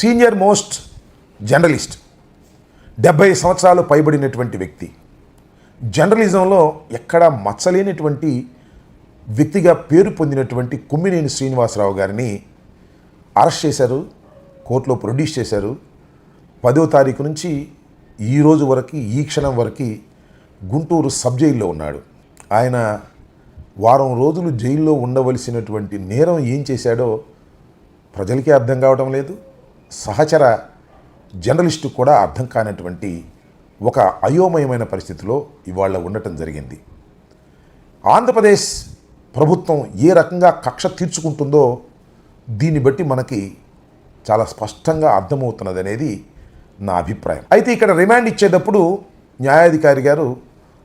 Senior most journalist డెబ్బై సంవత్సరాలు పైబడినటువంటి వ్యక్తి. జర్నలిజంలో ఎక్కడా మచ్చలేనటువంటి వ్యక్తిగా పేరు పొందినటువంటి కుమ్మినేని శ్రీనివాసరావు గారిని అరెస్ట్ చేశారు కోర్టులో ప్రొడ్యూస్ చేశారు. పదో తారీఖు నుంచి ఈ రోజు వరకు ఈ క్షణం వరకు గుంటూరు సబ్ జైల్లో ఉన్నాడు. ఆయన వారం రోజులు జైల్లో ఉండవలసినటువంటి నేరం ఏం చేశాడో ప్రజలకే అర్థం కావడం లేదు. సహచర జర్నలిస్టు కూడా అర్థం కానటువంటి ఒక అయోమయమైన పరిస్థితిలో ఇవాళ ఉండటం జరిగింది. ఆంధ్రప్రదేశ్ ప్రభుత్వం ఏ రకంగా కక్ష తీర్చుకుంటుందో దీన్ని బట్టి మనకి చాలా స్పష్టంగా అర్థమవుతున్నది అనేది నా అభిప్రాయం. అయితే ఇక్కడ రిమాండ్ ఇచ్చేటప్పుడు న్యాయాధికారి గారు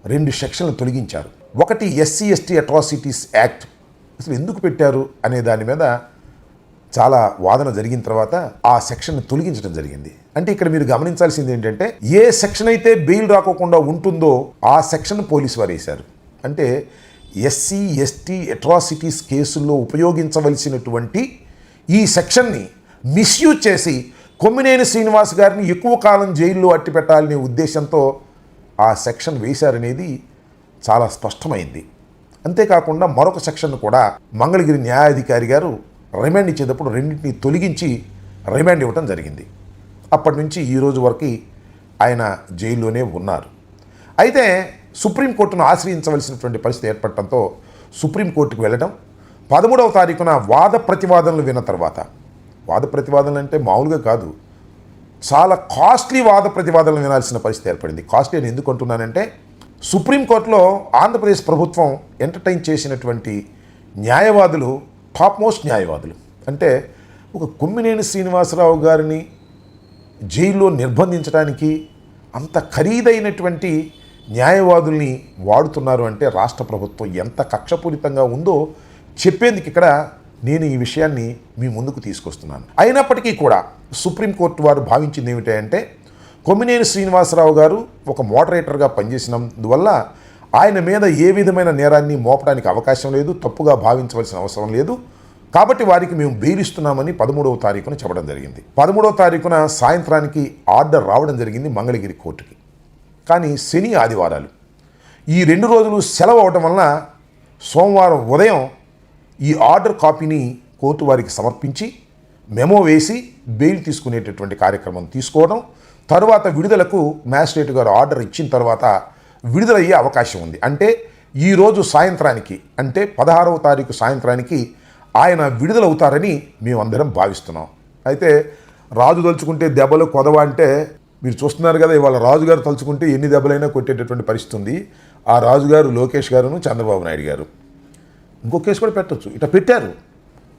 రెండు సెక్షన్లు తొలగించారు. ఒకటి ఎస్సీ ఎస్టీ అట్రాసిటీస్ యాక్ట్. అసలు ఎందుకు పెట్టారు అనే దాని మీద చాలా వాదన జరిగిన తర్వాత ఆ సెక్షన్ తొలగించడం జరిగింది. అంటే ఇక్కడ మీరు గమనించాల్సింది ఏంటంటే ఏ సెక్షన్ అయితే బెయిల్ రాకోకుండా ఉంటుందో ఆ సెక్షన్ పోలీసు వారు వేశారు. అంటే ఎస్సీ ఎస్టీ అట్రాసిటీస్ కేసుల్లో ఉపయోగించవలసినటువంటి ఈ సెక్షన్ని మిస్యూజ్ చేసి కొమ్మినేని శ్రీనివాస్ గారిని ఎక్కువ కాలం జైల్లో అట్టి పెట్టాలనే ఉద్దేశంతో ఆ సెక్షన్ వేశారనేది చాలా స్పష్టమైంది. అంతేకాకుండా మరొక సెక్షన్ కూడా మంగళగిరి న్యాయాధికారి గారు రిమాండ్ ఇచ్చేటప్పుడు రెండింటిని తొలగించి రిమాండ్ ఇవ్వటం జరిగింది. అప్పటి నుంచి ఈ రోజు వరకు ఆయన జైల్లోనే ఉన్నారు. అయితే సుప్రీంకోర్టును ఆశ్రయించవలసినటువంటి పరిస్థితి ఏర్పడటంతో సుప్రీంకోర్టుకు వెళ్ళడం పదమూడవ తారీఖున వాద ప్రతివాదనలు విన్న తర్వాత వాద ప్రతివాదనలు అంటే మామూలుగా కాదు చాలా కాస్ట్లీ వాద ప్రతివాదనలు వినాల్సిన పరిస్థితి ఏర్పడింది. కాస్ట్లీ అని ఎందుకు అంటున్నానంటే సుప్రీంకోర్టులో ఆంధ్రప్రదేశ్ ప్రభుత్వం ఎంటర్టైన్ చేసినటువంటి న్యాయవాదులు టాప్ మోస్ట్ న్యాయవాదులు. అంటే ఒక కొమ్మినేని శ్రీనివాసరావు గారిని జైల్లో నిర్బంధించడానికి అంత ఖరీదైనటువంటి న్యాయవాదుల్ని వాడుతున్నారు అంటే రాష్ట్ర ప్రభుత్వం ఎంత కక్షపూరితంగా ఉందో చెప్పేందుకు ఇక్కడ నేను ఈ విషయాన్ని మీ ముందుకు తీసుకొస్తున్నాను. అయినప్పటికీ కూడా సుప్రీంకోర్టు వారు భావించింది ఏమిటంటే కొమ్మినేని శ్రీనివాసరావు గారు ఒక మోడరేటర్గా పనిచేసినందువల్ల ఆయన మీద ఏ విధమైన నేరాన్ని మోపడానికి అవకాశం లేదు తప్పుగా భావించవలసిన అవసరం లేదు. కాబట్టి వారికి మేము బెయిల్ ఇస్తున్నామని పదమూడవ తారీఖున చెప్పడం జరిగింది. పదమూడవ తారీఖున సాయంత్రానికి ఆర్డర్ రావడం జరిగింది మంగళగిరి కోర్టుకి. కానీ శని ఆదివారాలు. ఈ రెండు రోజులు సెలవు అవడం వలన సోమవారం ఉదయం ఈ ఆర్డర్ కాపీని కోర్టు వారికి సమర్పించి మెమో వేసి బెయిల్ తీసుకునేటటువంటి కార్యక్రమం తీసుకోవడం తరువాత విడుదలకు మ్యాజిస్ట్రేట్ గారు ఆర్డర్ ఇచ్చిన తర్వాత విడుదలయ్యే అవకాశం ఉంది. అంటే ఈరోజు సాయంత్రానికి అంటే పదహారవ తారీఖు సాయంత్రానికి ఆయన విడుదలవుతారని మేమందరం భావిస్తున్నాం. అయితే రాజు తలుచుకుంటే దెబ్బలు కొదవ అంటే మీరు చూస్తున్నారు కదా ఇవాళ రాజుగారు తలుచుకుంటే ఎన్ని దెబ్బలైనా కొట్టేటటువంటి పరిస్థితి ఉంది. ఆ రాజుగారు లోకేష్ గారును చంద్రబాబు నాయుడు గారు. ఇంకో కేసు కూడా పెట్టొచ్చు. ఇట్లా పెట్టారు.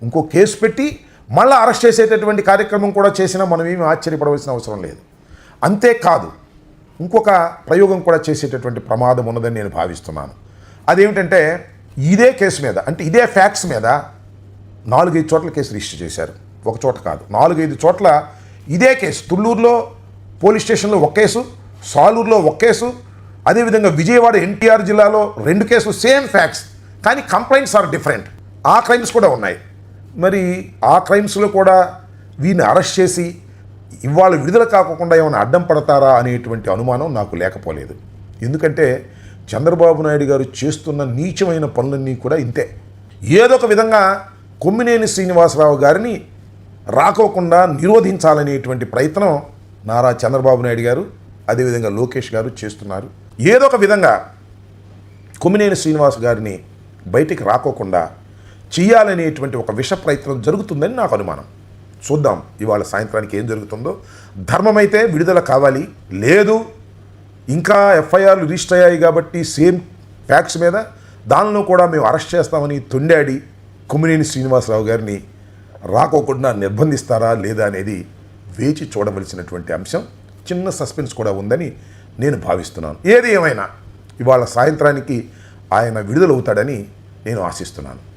ఇంకో కేసు పెట్టి మళ్ళీ అరెస్ట్ చేసేటటువంటి కార్యక్రమం కూడా చేసినా మనం ఏమి ఆశ్చర్యపడవలసిన అవసరం లేదు. అంతేకాదు ఇంకొక ప్రయోగం కూడా చేసేటటువంటి ప్రమాదం ఉన్నదని నేను భావిస్తున్నాను. అదేమిటంటే ఇదే కేసు మీద అంటే ఇదే ఫ్యాక్ట్స్ మీద నాలుగైదు చోట్ల కేసు రిజిస్టర్ చేశారు. ఒక చోట కాదు. నాలుగైదు చోట్ల ఇదే కేసు. తుళ్ళూరులో పోలీస్ స్టేషన్లో ఒక కేసు సాలూరులో ఒక కేసు అదేవిధంగా విజయవాడ ఎన్టీఆర్ జిల్లాలో రెండు కేసులు సేమ్ ఫ్యాక్ట్స్ కానీ కంప్లైంట్స్ ఆర్ డిఫరెంట్. ఆ క్రైమ్స్ కూడా ఉన్నాయి. మరి ఆ క్రైమ్స్లో కూడా వీరిని అరెస్ట్ చేసి ఇవాళ విడుదల కాకుండా ఏమైనా అడ్డం పడతారా అనేటువంటి అనుమానం నాకు లేకపోలేదు. ఎందుకంటే చంద్రబాబు నాయుడు గారు చేస్తున్న నీచమైన పనులన్నీ కూడా ఇంతే. ఏదో ఒక విధంగా కొమ్మినేని శ్రీనివాసరావు గారిని రాకోకుండా నిరోధించాలనేటువంటి ప్రయత్నం నారా చంద్రబాబు నాయుడు గారు అదేవిధంగా లోకేష్ గారు చేస్తున్నారు. ఏదో ఒక విధంగా కొమ్మినేని శ్రీనివాస్ గారిని బయటికి రాకోకుండా చేయాలనేటువంటి ఒక విష ప్రయత్నం జరుగుతుందని నాకు అనుమానం. చూద్దాం ఇవాళ సాయంత్రానికి ఏం జరుగుతుందో. ధర్మమైతే విడుదల కావాలి. లేదు ఇంకా ఎఫ్ఐఆర్లు రిజిస్టర్ అయ్యాయి కాబట్టి సేమ్ ఫ్యాక్ట్స్ మీద దానిలో కూడా మేము అరెస్ట్ చేస్తామని తొండాడి కుమ్మినేని శ్రీనివాసరావు గారిని రాకోకుండా నిర్బంధిస్తారా లేదా అనేది వేచి చూడవలసినటువంటి అంశం. చిన్న సస్పెన్స్ కూడా ఉందని నేను భావిస్తున్నాను. ఏది ఏమైనా ఇవాళ సాయంత్రానికి ఆయన విడుదలవుతాడని నేను ఆశిస్తున్నాను.